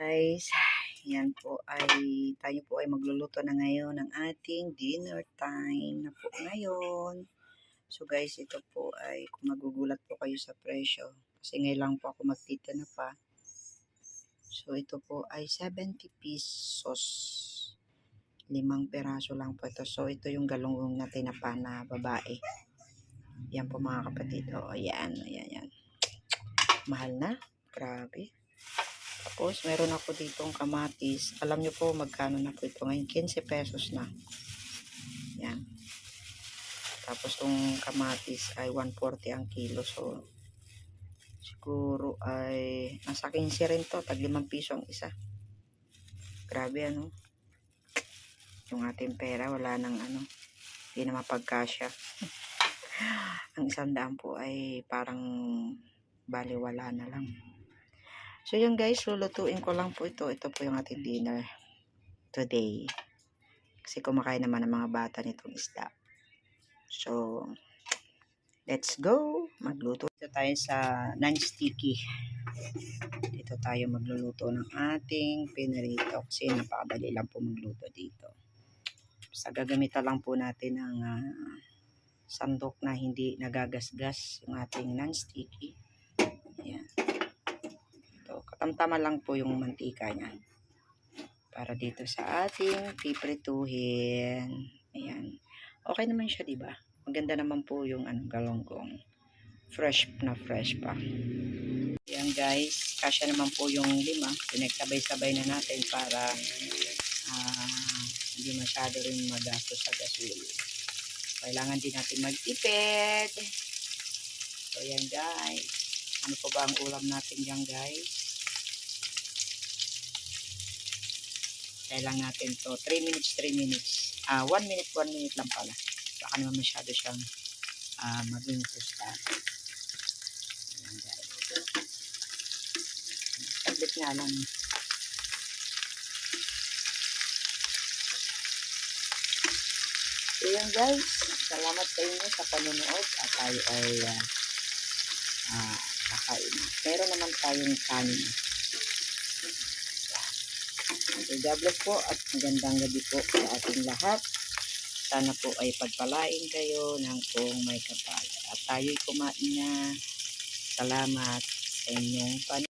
Guys, yan po ay tayo po ay magluluto na ngayon ng ating dinner time na po ngayon. So guys, ito po ay kung magugulat po kayo sa presyo kasi ngayon lang po ako magtita na pa. So ito po ay 70 pesos. Limang peraso lang po ito. So ito yung galunggong na tinapa na babae. Yan po mga kapatid. O, ayan, ayan, ayan. Mahal na. Grabe. Tapos, meron ako ditong kamatis. Alam nyo po magkano na po ito ngayon. 15 pesos na. Yan. Tapos, tong kamatis ay 140 ang kilo. So, siguro ay nasa 15 rin to. Tag 5 piso ang isa. Grabe ano. Yung ating pera, wala nang ano. Hindi na mapagkasya. ang isang daan po ay parang baliwala na lang. So yun guys, lulutuin ko lang po ito. Ito po yung ating dinner today. Kasi kumakain naman ng mga bata nitong isda. So, let's go. Magluto. Dito tayo sa non-sticky. Dito tayo magluluto ng ating pinarito. Kasi napakadali lang po magluto dito. Basta gagamitan lang po natin ng ah, sandok na hindi nagagasgas yung ating non-sticky. Ayan. Katamtama lang po yung mantika niya. Para dito sa ating piprituhin. Ayan. Okay naman siya, di ba? Maganda naman po yung ano, galonggong. Fresh na fresh pa. Ayan guys, kasya naman po yung lima. Pinagsabay-sabay na natin para ah, hindi masyado rin magastos sa gasolina. Kailangan din natin magtipid. So, yan guys. Ano po ba ang ulam natin dyan guys? Kailangan natin to 3 minutes, 3 minutes. Ah, 1 minute, 1 minute lang pala. Baka naman masyado siyang ah, maging tostado. Ayan guys. Saglit nga lang. So yan guys, salamat sa inyo sa panonood at tayo ay ah, ah, kakain. Meron naman tayong kanin. So God bless po at magandang gabi po sa ating lahat. Sana po ay pagpalain kayo ng kung may kapal. At tayo'y kumain na. Salamat sa inyong panonood.